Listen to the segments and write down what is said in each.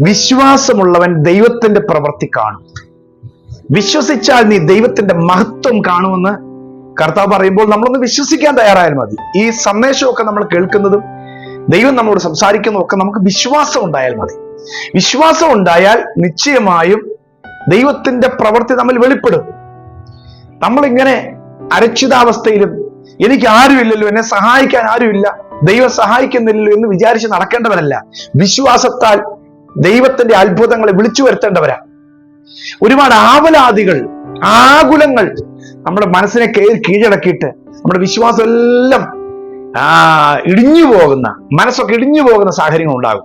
വിശ്വാസമുള്ളവൻ ദൈവത്തിന്റെ പ്രവൃത്തി കാണും. വിശ്വസിച്ചാൽ നീ ദൈവത്തിന്റെ മഹത്വം കാണുമെന്ന് കർത്താവ് പറയുമ്പോൾ നമ്മളൊന്ന് വിശ്വസിക്കാൻ തയ്യാറായാൽ മതി. ഈ സന്ദേശമൊക്കെ നമ്മൾ കേൾക്കുന്നതും ദൈവം നമ്മളോട് സംസാരിക്കുന്നതും ഒക്കെ നമുക്ക് വിശ്വാസം ഉണ്ടായാൽ മതി. വിശ്വാസം ഉണ്ടായാൽ നിശ്ചയമായും ദൈവത്തിന്റെ പ്രവൃത്തി നമ്മൾ വെളിപ്പെടും. നമ്മളിങ്ങനെ അരക്ഷിതാവസ്ഥയിലും എനിക്ക് ആരുമില്ലല്ലോ എന്നെ സഹായിക്കാൻ ആരുമില്ല ദൈവം സഹായിക്കുന്നില്ലല്ലോ എന്ന് വിചാരിച്ച് നടക്കേണ്ടവരല്ല. വിശ്വാസത്താൽ ദൈവത്തിന്റെ അത്ഭുതങ്ങളെ വിളിച്ചു വരുത്തേണ്ടവരാ. ഒരുപാട് ആവലാദികൾ ആകുലങ്ങൾ നമ്മുടെ മനസ്സിനെ കയറി കീഴടക്കിയിട്ട് നമ്മുടെ വിശ്വാസം എല്ലാം ആ ഇടിഞ്ഞു പോകുന്ന മനസ്സൊക്കെ ഇടിഞ്ഞു പോകുന്ന സാഹചര്യങ്ങൾ ഉണ്ടാകും.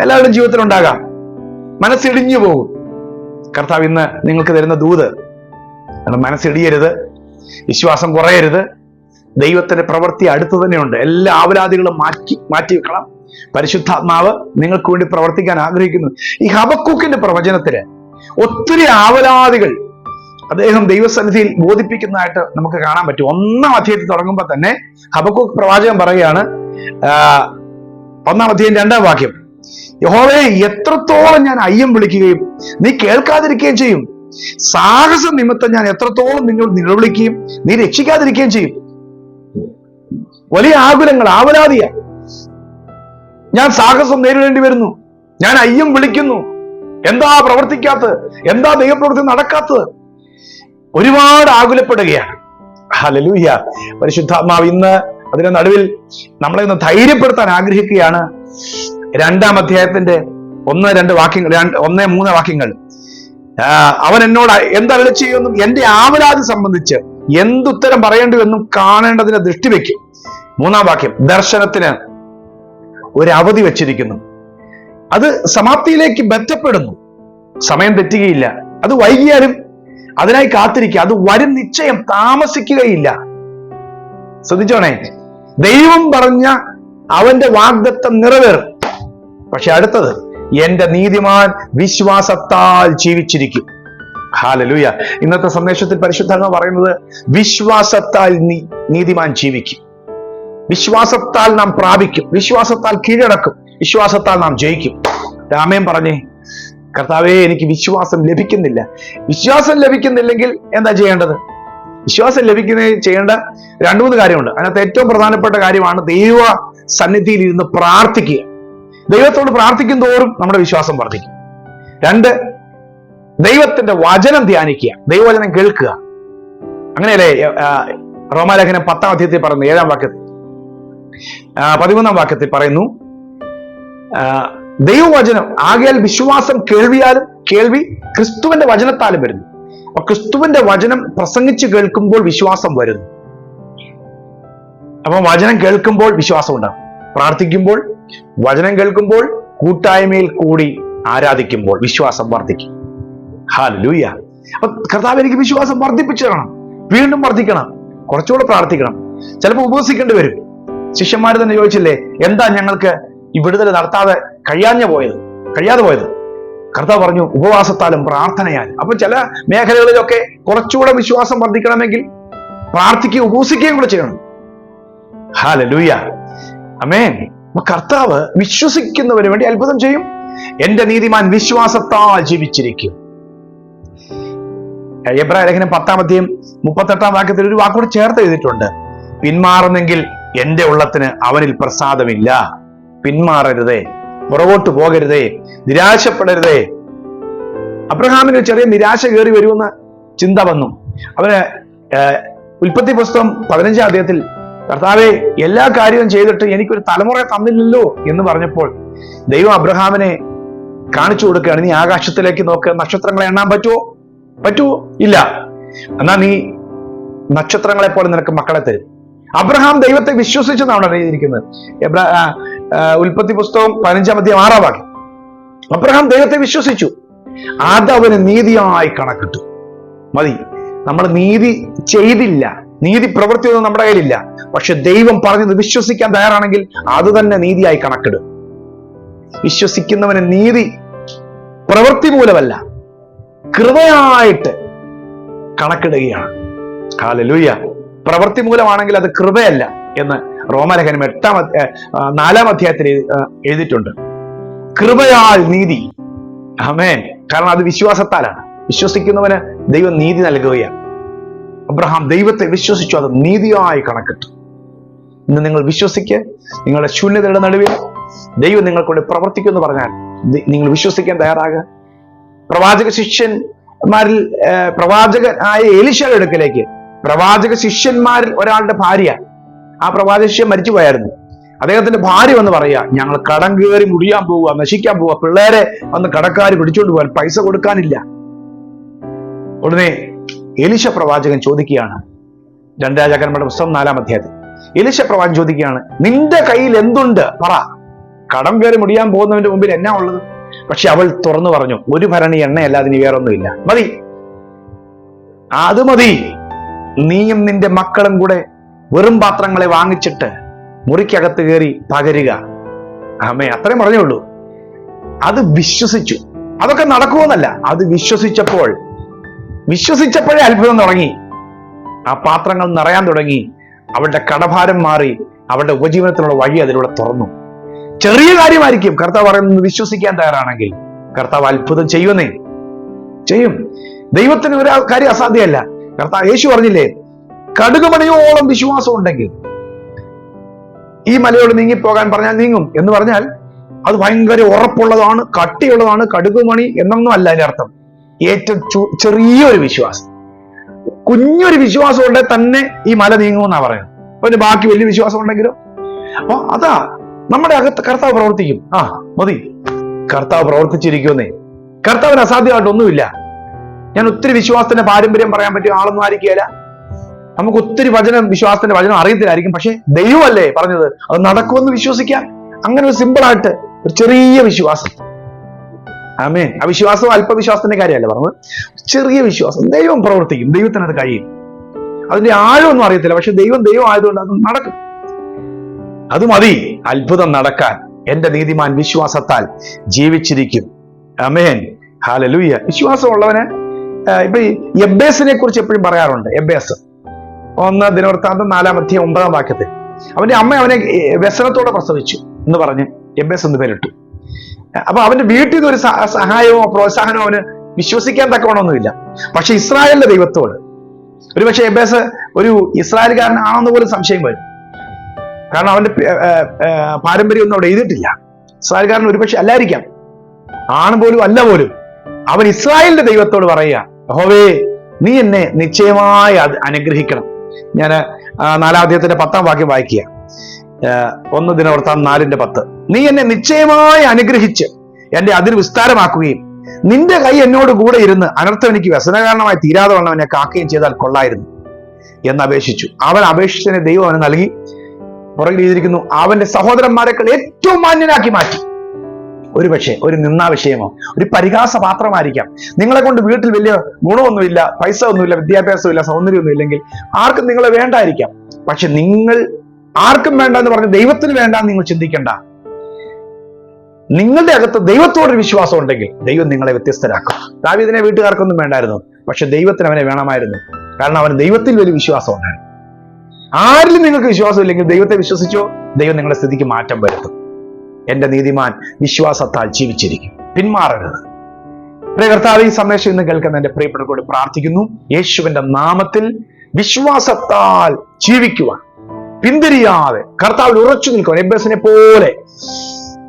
എല്ലാവരുടെയും ജീവിതത്തിൽ ഉണ്ടാകാം. മനസ്സിടിഞ്ഞു പോകും. കർത്താവ് ഇന്ന് നിങ്ങൾക്ക് തരുന്ന ദൂത് നമ്മുടെ മനസ്സിടിയരുത് വിശ്വാസം കുറയരുത്. ദൈവത്തിന്റെ പ്രവൃത്തി അടുത്ത് തന്നെയുണ്ട്. എല്ലാ ആവലാദികളും മാറ്റി മാറ്റി വെക്കണം. പരിശുദ്ധാത്മാവ് നിങ്ങൾക്ക് വേണ്ടി പ്രവർത്തിക്കാൻ ആഗ്രഹിക്കുന്നു. ഈ ഹബക്കൂക്കിന്റെ പ്രവചനത്തിൽ ഒത്തിരി ആവലാദികൾ അദ്ദേഹം ദൈവസന്നിധിയിൽ ബോധിപ്പിക്കുന്നതായിട്ട് നമുക്ക് കാണാൻ പറ്റും. ഒന്നാം അധ്യായത്തിൽ തുടങ്ങുമ്പോൾ തന്നെ ഹബക്കൂക്ക് പ്രവാചകൻ പറയുകയാണ് ഒന്നാം അധ്യായം രണ്ടാം വാക്യം. യഹോവയെ എത്രത്തോളം ഞാൻ അയ്യം വിളിക്കുകയും നീ കേൾക്കാതിരിക്കുകയും ചെയ്യും. സാഹസ നിമിത്തം ഞാൻ എത്രത്തോളം നിങ്ങൾ നിലവിളിക്കുകയും നീ രക്ഷിക്കാതിരിക്കുകയും ചെയ്യും. വലിയ ആകുലങ്ങൾ ആവലാതിയ. ഞാൻ സാഹസം നേരിടേണ്ടി വരുന്നു. ഞാൻ അയ്യം വിളിക്കുന്നു. എന്താ പ്രവർത്തിക്കാത്തത്? എന്താ ദൈവപ്രവൃത്തി നടക്കാത്തത്? ഒരുപാട് ആകുലപ്പെടുകയാണ്. ഹലലൂയ പരിശുദ്ധാത്മാവ് ഇന്ന് അതിന്റെ നടുവിൽ നമ്മളെ ഒന്ന് ധൈര്യപ്പെടുത്താൻ ആഗ്രഹിക്കുകയാണ്. രണ്ടാം അധ്യായത്തിന്റെ ഒന്ന് രണ്ട് വാക്യങ്ങൾ ഒന്ന് മൂന്ന് വാക്യങ്ങൾ. അവൻ എന്നോട് എന്തരളി ചെയ്യുമെന്നും എന്റെ ആവലാതി സംബന്ധിച്ച് എന്തുത്തരം പറയേണ്ടുവെന്നും കാണേണ്ടതിനെ ദൃഷ്ടി വെക്കും മൂന്നാം വാക്യം ദർശനത്തിന് ഒരു അവധി വെച്ചിരിക്കുന്നു. അത് സമാപ്തിയിലേക്ക് ബന്ധപ്പെടുന്നു. സമയം തെറ്റുകയില്ല. അത് വൈകിയാലും അതിനായി കാത്തിരിക്കുക. അത് വരും നിശ്ചയം. താമസിക്കുകയില്ല. ശ്രദ്ധിച്ചോണേ ദൈവം പറഞ്ഞ അവന്റെ വാഗ്ദത്തം നിറവേറും. പക്ഷെ അടുത്തത് എന്റെ നീതിമാൻ വിശ്വാസത്താൽ ജീവിച്ചിരിക്കും. ഹാലലൂയ. ഇന്നത്തെ സന്ദേശത്തിൽ പരിശുദ്ധങ്ങൾ പറയുന്നത് വിശ്വാസത്താൽ നീതിമാൻ ജീവിക്കും. വിശ്വാസത്താൽ നാം പ്രാപിക്കും. വിശ്വാസത്താൽ കീഴടക്കും. വിശ്വാസത്താൽ നാം ജയിക്കും. രാമയും പറഞ്ഞേ കർത്താവേ എനിക്ക് വിശ്വാസം ലഭിക്കുന്നില്ല. വിശ്വാസം ലഭിക്കുന്നില്ലെങ്കിൽ എന്താ ചെയ്യേണ്ടത്? വിശ്വാസം ലഭിക്കുന്ന ചെയ്യേണ്ട രണ്ടു മൂന്ന് കാര്യമുണ്ട്. അതിനകത്ത് ഏറ്റവും പ്രധാനപ്പെട്ട കാര്യമാണ് ദൈവ സന്നിധിയിൽ ഇരുന്ന് പ്രാർത്ഥിക്കുക. ദൈവത്തോട് പ്രാർത്ഥിക്കും തോറും നമ്മുടെ വിശ്വാസം വർദ്ധിക്കും. രണ്ട് ദൈവത്തിന്റെ വചനം ധ്യാനിക്കുക. ദൈവവചനം കേൾക്കുക. അങ്ങനെയല്ലേ റോമാലേഖനം പത്താം അധ്യായത്തിൽ പറയുന്നു ഏഴാം വാക്യത്തിൽ? പതിമൂന്നാം വാക്യത്തിൽ പറയുന്നു. ദൈവവചനം ആകയാൽ വിശ്വാസം കേൾവിയാലും കേൾവി ക്രിസ്തുവിന്റെ വചനത്താലും വരുന്നു. അപ്പൊ ക്രിസ്തുവിന്റെ വചനം പ്രസംഗിച്ചു കേൾക്കുമ്പോൾ വിശ്വാസം വരുന്നു. അപ്പൊ വചനം കേൾക്കുമ്പോൾ വിശ്വാസം ഉണ്ടാകും. പ്രാർത്ഥിക്കുമ്പോൾ വചനം കേൾക്കുമ്പോൾ കൂട്ടായ്മയിൽ കൂടി ആരാധിക്കുമ്പോൾ വിശ്വാസം വർദ്ധിക്കും. ഹാലൂയ അപ്പൊ കർത്താവ് എനിക്ക് വിശ്വാസം വർദ്ധിപ്പിച്ചു തരണം. വീണ്ടും വർദ്ധിക്കണം. കുറച്ചുകൂടെ പ്രാർത്ഥിക്കണം. ചിലപ്പോൾ ഉപവസിക്കേണ്ടി വരും. ശിഷ്യന്മാർ തന്നെ ചോദിച്ചില്ലേ എന്താ ഞങ്ങൾക്ക് ഈ വിടുതൽ നടത്താതെ കഴിയാഞ്ഞ പോയത്? കഴിയാതെ പോയത്? കർത്താവ് പറഞ്ഞു ഉപവാസത്താലും പ്രാർത്ഥനയാൽ അപ്പൊ ചില മേഖലകളിലൊക്കെ കുറച്ചുകൂടെ വിശ്വാസം വർദ്ധിക്കണമെങ്കിൽ പ്രാർത്ഥിക്കുകയും ഉപവസിക്കുകയും കൂടെ ചെയ്യണം. ഹാലലൂയ അമേൻ കർത്താവ് വിശ്വസിക്കുന്നവന് വേണ്ടി അത്ഭുതം ചെയ്യും. എന്റെ നീതിമാൻ വിശ്വാസത്താൽ ജീവിച്ചിരിക്കും. എബ്രായ ലേഖനം പത്താമത്തെയും മുപ്പത്തെട്ടാം വാക്യത്തിൽ ഒരു വാക്കോട് ചേർത്ത് എഴുതിയിട്ടുണ്ട്. പിന്മാറുന്നെങ്കിൽ എന്റെ ഉള്ളത്തിന് അവനിൽ പ്രസാദമില്ല. പിന്മാറരുതേ. പുറകോട്ട് പോകരുതേ. നിരാശപ്പെടരുതേ. അബ്രഹാമിന് ചെറിയ നിരാശ കയറി വരുമെന്ന് ചിന്ത വന്നു. അവന് ഉൽപ്പത്തി പുസ്തകം പതിനഞ്ചാം അദ്ദേഹത്തിൽ കർത്താവെ എല്ലാ കാര്യവും ചെയ്തിട്ട് എനിക്കൊരു തലമുറ തന്നില്ലല്ലോ എന്ന് പറഞ്ഞപ്പോൾ ദൈവം അബ്രഹാമിനെ കാണിച്ചു കൊടുക്കുകയാണ്. നീ ആകാശത്തിലേക്ക് നോക്ക്. നക്ഷത്രങ്ങളെ എണ്ണാൻ പറ്റുമോ പറ്റുമോ ഇല്ല. എന്നാ നീ നക്ഷത്രങ്ങളെ പോലെ നിനക്ക് മക്കളെ തരും. അബ്രഹാം ദൈവത്തെ വിശ്വസിച്ചെന്നാണ് എഴുതിയിരിക്കുന്നത്. എബ്രാ ഉൽപ്പത്തി പുസ്തകം പതിനഞ്ചാം അധ്യായം ആറാം വാക്യം. അബ്രഹാം ദൈവത്തെ വിശ്വസിച്ചു. അത് അവന് നീതിയായി കണക്കിട്ടു. മതി. നമ്മൾ നീതി ചെയ്തില്ല. നീതി പ്രവൃത്തിയൊന്നും നമ്മുടെ കയ്യിലില്ല. പക്ഷെ ദൈവം പറഞ്ഞത് വിശ്വസിക്കാൻ തയ്യാറാണെങ്കിൽ അത് തന്നെ നീതിയായി കണക്കിടും. വിശ്വസിക്കുന്നവന് നീതി പ്രവൃത്തി മൂലമല്ല. കൃപയായിട്ട് കണക്കിടുകയാണ്. ഹാലലൂയ പ്രവൃത്തി മൂലമാണെങ്കിൽ അത് കൃപയല്ല എന്ന് റോമലേഖനം എട്ടാം നാലാം അധ്യായത്തിൽ എഴു- എഴുതിയിട്ടുണ്ട്. കൃപയാൽ നീതി. അമേൻ കാരണം അത് വിശ്വാസത്താലാണ്. വിശ്വസിക്കുന്നവന് ദൈവം നീതി നൽകുകയാണ്. അബ്രഹാം ദൈവത്തെ വിശ്വസിച്ചു അത് നീതിയായി കണക്കിട്ടു. ഇന്ന് നിങ്ങൾ വിശ്വസിക്ക് നിങ്ങളുടെ ശൂന്യതയുടെ നടുവിൽ ദൈവം നിങ്ങൾക്കൂടെ പ്രവർത്തിക്കുമെന്ന് പറഞ്ഞാൽ നിങ്ങൾ വിശ്വസിക്കാൻ തയ്യാറാകുക. പ്രവാചക ശിഷ്യന്മാരിൽ പ്രവാചകനായ എലിശയുടെ അടുക്കലേക്ക് പ്രവാചക ശിഷ്യന്മാരിൽ ഒരാളുടെ ഭാര്യ. ആ പ്രവാചക ശിഷ്യൻ മരിച്ചു പോയായിരുന്നു. അദ്ദേഹത്തിന്റെ ഭാര്യ വന്ന് പറയാ ഞങ്ങൾ കടം കയറി മുടിയാൻ പോവുക നശിക്കാൻ പോവുക. പിള്ളേരെ വന്ന് കടക്കാർ പിടിച്ചോണ്ട് പോകാൻ പൈസ കൊടുക്കാനില്ല. ഉടനെ എലിശ പ്രവാചകൻ ചോദിക്കുകയാണ് രണ്ട് രാജാക്കന്മാരുടെ പുസ്തകം നാലാം അധ്യായത്തിൽ. എലിശ പ്രവാചകൻ ചോദിക്കുകയാണ് നിന്റെ കയ്യിൽ എന്തുണ്ട്? പറ. കടം കയറി മുടിയാൻ പോകുന്നവന്റെ മുമ്പിൽ എന്നാ ഉള്ളത്? പക്ഷെ അവൾ തുറന്നു പറഞ്ഞു ഒരു ഭരണി എണ്ണയല്ലാതെ അതിന് വേറൊന്നുമില്ല. മതി. അത് മതി. നീയും നിന്റെ മക്കളും കൂടെ വെറും പാത്രങ്ങളെ വാങ്ങിച്ചിട്ട് മുറിക്കകത്ത് കയറി പകരുക. അമ്മേ അത്രയും പറഞ്ഞുള്ളൂ. അത് വിശ്വസിച്ചു. അതൊക്കെ നടക്കുമെന്നല്ല അത് വിശ്വസിച്ചപ്പോൾ. വിശ്വസിച്ചപ്പോഴേ അത്ഭുതം തുടങ്ങി. ആ പാത്രങ്ങൾ നിറയാൻ തുടങ്ങി. അവളുടെ കടഭാരം മാറി അവളുടെ ഉപജീവനത്തിനുള്ള വഴി അതിലൂടെ തുറന്നു. ചെറിയ കാര്യമായിരിക്കും. കർത്താവ് പറയുന്നത് വിശ്വസിക്കാൻ തയ്യാറാണെങ്കിൽ. കർത്താവ് അത്ഭുതം ചെയ്യുമെന്നേ. ചെയ്യും. ദൈവത്തിന് ഒരു കാര്യം അസാധ്യമല്ല. കർത്താവ് യേശു പറഞ്ഞില്ലേ? കടുകുമണിയോളം വിശ്വാസം ഉണ്ടെങ്കിൽ ഈ മലയോട് നീങ്ങിപ്പോകാൻ പറഞ്ഞാൽ നീങ്ങും. എന്ന് പറഞ്ഞാൽ അത് ഭയങ്കര ഉറപ്പുള്ളതാണ് കട്ടിയുള്ളതാണ് കടുകുമണി എന്നൊന്നും അല്ല അതിന്റെ അർത്ഥം. ഏറ്റവും ചെറിയൊരു വിശ്വാസം. കുഞ്ഞൊരു വിശ്വാസം ഉണ്ടെങ്കിൽ തന്നെ ഈ മല നീങ്ങുമെന്നാ പറയുന്നത്. പിന്നെ ബാക്കി വലിയ വിശ്വാസം ഉണ്ടെങ്കിലും? അപ്പൊ അതാ നമ്മുടെ അകത്ത് കർത്താവ് പ്രവർത്തിക്കും. ആ മതി. കർത്താവ് പ്രവർത്തിച്ചിരിക്കുമെന്നേ. കർത്താവിന് അസാധ്യമായിട്ട് ഒന്നുമില്ല. ഞാൻ ഒത്തിരി വിശ്വാസത്തിന്റെ പാരമ്പര്യം പറയാൻ പറ്റിയ ആളൊന്നും ആയിരിക്കുകയില്ല. നമുക്ക് ഒത്തിരി വചനം വിശ്വാസത്തിന്റെ വചനം അറിയത്തില്ലായിരിക്കും. പക്ഷെ ദൈവമല്ലേ പറഞ്ഞത്? അത് നടക്കുമെന്ന് വിശ്വസിക്കാം അങ്ങനെ ഒരു സിമ്പിൾ ആയിട്ട് ഒരു ചെറിയ വിശ്വാസം. ആമേ ആ വിശ്വാസം അല്പവിശ്വാസത്തിന്റെ കാര്യമല്ല പറഞ്ഞത്? ചെറിയ വിശ്വാസം. ദൈവം പ്രവർത്തിക്കും. ദൈവത്തിന് അത് കഴിയും. അതിന്റെ ആഴമൊന്നും അറിയത്തില്ല. പക്ഷെ ദൈവം ദൈവം ആയതുകൊണ്ട് അത് നടക്കും. അത് മതി. അത്ഭുതം നടക്കാൻ. എന്റെ നീതിമാൻ വിശ്വാസത്താൽ ജീവിച്ചിരിക്കും. അമേൻ ഹാലലൂയ വിശ്വാസമുള്ളവന് ഇപ്പൊ എബേസിനെ കുറിച്ച് എപ്പോഴും പറയാറുണ്ട് എബേസ് ഒന്ന് ദിനവൃത്താന്തം നാലാം അധ്യായം ഒമ്പതാം വാക്യത്തിൽ. അവന്റെ അമ്മ അവനെ വ്യസനത്തോടെ പ്രസവിച്ചു എന്ന് പറഞ്ഞ് എബേസ് എന്ന് പേരിട്ടു. അപ്പൊ അവന്റെ വീട്ടിൽ നിന്ന് ഒരു സഹായമോ പ്രോത്സാഹനമോ അവന് വിശ്വസിക്കാൻ തക്കവണമൊന്നുമില്ല പക്ഷെ ഇസ്രായേലിന്റെ ദൈവത്തോട് ഒരുപക്ഷെ എബേസ് ഒരു ഇസ്രായേൽക്കാരനാണെന്ന് പോലും സംശയം വരും. കാരണം അവന്റെ പാരമ്പര്യമൊന്നും അവിടെ എഴുതിയിട്ടില്ല. ഇസ്രായേൽക്കാരൻ ഒരുപക്ഷെ അല്ലായിരിക്കാം. ആണ് പോലും അല്ല പോലും. അവൻ ഇസ്രായേലിന്റെ ദൈവത്തോട് പറയുക ഹോവേ നീ എന്നെ നിശ്ചയമായി അനുഗ്രഹിക്കണം. ഞാൻ നാലാദ്യത്തിന്റെ പത്താം വാക്യം വായിക്കുക. ഒന്ന് ദിനവൃത്താം നാലിന്റെ പത്ത്. നീ എന്നെ നിശ്ചയമായി അനുഗ്രഹിച്ച് എന്റെ അതിർ വിസ്താരമാക്കുകയും നിന്റെ കൈ എന്നോട് കൂടെ ഇരുന്ന് അനർത്ഥം എനിക്ക് വ്യസനകാരണമായി തീരാതെ വണ്ണം എന്നെ കാക്കുകയും ചെയ്താൽ കൊള്ളായിരുന്നു എന്ന് അപേക്ഷിച്ചു. അവൻ അപേക്ഷിച്ചതിനെ ദൈവം അവന് നൽകി. പുറകിൽ ചെയ്തിരിക്കുന്നു അവന്റെ സഹോദരന്മാരെക്കാൾ ഏറ്റവും മാന്യനാക്കി മാറ്റി. ഒരുപക്ഷെ ഒരു നിന്നാ വിഷയമോ ഒരു പരിഹാസ പാത്രമായിരിക്കാം. നിങ്ങളെ കൊണ്ട് വീട്ടിൽ വലിയ ഗുണമൊന്നുമില്ല പൈസ ഒന്നുമില്ല വിദ്യാഭ്യാസമില്ല സൗന്ദര്യമൊന്നും ഇല്ലെങ്കിൽ ആർക്കും നിങ്ങളെ വേണ്ടായിരിക്കാം. പക്ഷെ നിങ്ങൾ ആർക്കും വേണ്ട എന്ന് പറഞ്ഞ് ദൈവത്തിന് വേണ്ട നിങ്ങൾ ചിന്തിക്കണ്ട. നിങ്ങളുടെ അകത്ത് ദൈവത്തോടൊരു വിശ്വാസം ഉണ്ടെങ്കിൽ ദൈവം നിങ്ങളെ വ്യത്യസ്തരാക്കും. ദാവീദിനെ വീട്ടുകാർക്കൊന്നും വേണ്ടായിരുന്നു പക്ഷെ ദൈവത്തിന് അവനെ വേണമായിരുന്നു. കാരണം അവന് ദൈവത്തിൽ വലിയ വിശ്വാസം ഉണ്ടായിരുന്നു. ആരിലും നിങ്ങൾക്ക് വിശ്വാസം ഇല്ലെങ്കിൽ ദൈവത്തെ വിശ്വസിച്ചോ? ദൈവം നിങ്ങളുടെ സ്ഥിതിക്ക് മാറ്റം വരുത്തും. എന്റെ നീതിമാൻ വിശ്വാസത്താൽ ജീവിച്ചിരിക്കും. പിന്മാറരുത്. പ്രിയ കർത്താവ് ഈ സന്ദേശം ഇന്ന് കേൾക്കുന്ന എന്റെ പ്രിയപ്പെട്ടവരോട് പ്രാർത്ഥിക്കുന്നു. യേശുവിന്റെ നാമത്തിൽ വിശ്വാസത്താൽ ജീവിക്കുവാൻ. പിന്തിരിയാതെ കർത്താവിൽ ഉറച്ചു നിൽക്കുവാൻ എബ്ബസിനെ പോലെ.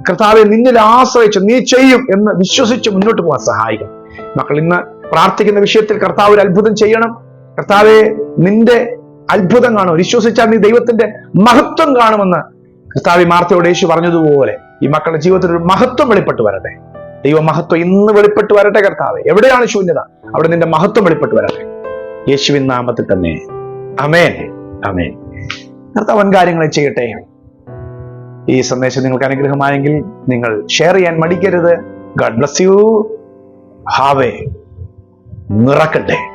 കർത്താവെ നിന്നിൽ ആശ്രയിച്ച് നീ ചെയ്യും എന്ന് വിശ്വസിച്ച് മുന്നോട്ട് പോകാൻ സഹായിക്കും. മക്കൾ ഇന്ന് പ്രാർത്ഥിക്കുന്ന വിഷയത്തിൽ കർത്താവ് ഒരു അത്ഭുതം ചെയ്യണം. കർത്താവെ നിന്റെ അത്ഭുതം കാണും വിശ്വസിച്ചാൽ നീ ദൈവത്തിന്റെ മഹത്വം കാണുമെന്ന് കർത്താവി മാർത്തയോട് യേശു പറഞ്ഞതുപോലെ ഈ മക്കളുടെ ജീവിതത്തിൽ ഒരു മഹത്വം വെളിപ്പെട്ട് വരട്ടെ. ദൈവ മഹത്വം ഇന്ന് വെളിപ്പെട്ട് വരട്ടെ കർത്താവ്. എവിടെയാണ് ശൂന്യത? അവിടെ നിന്റെ മഹത്വം വെളിപ്പെട്ട് വരട്ടെ. യേശുവിൻ നാമത്തിൽ തന്നെ. അമേൻ അമേൻ കർത്താവൻ കാര്യങ്ങളെ ചെയ്യട്ടെ. ഈ സന്ദേശം നിങ്ങൾക്ക് അനുഗ്രഹമായെങ്കിൽ നിങ്ങൾ ഷെയർ ചെയ്യാൻ മടിക്കരുത്. God bless you. ഹാവേ. നിറക്കട്ടെ.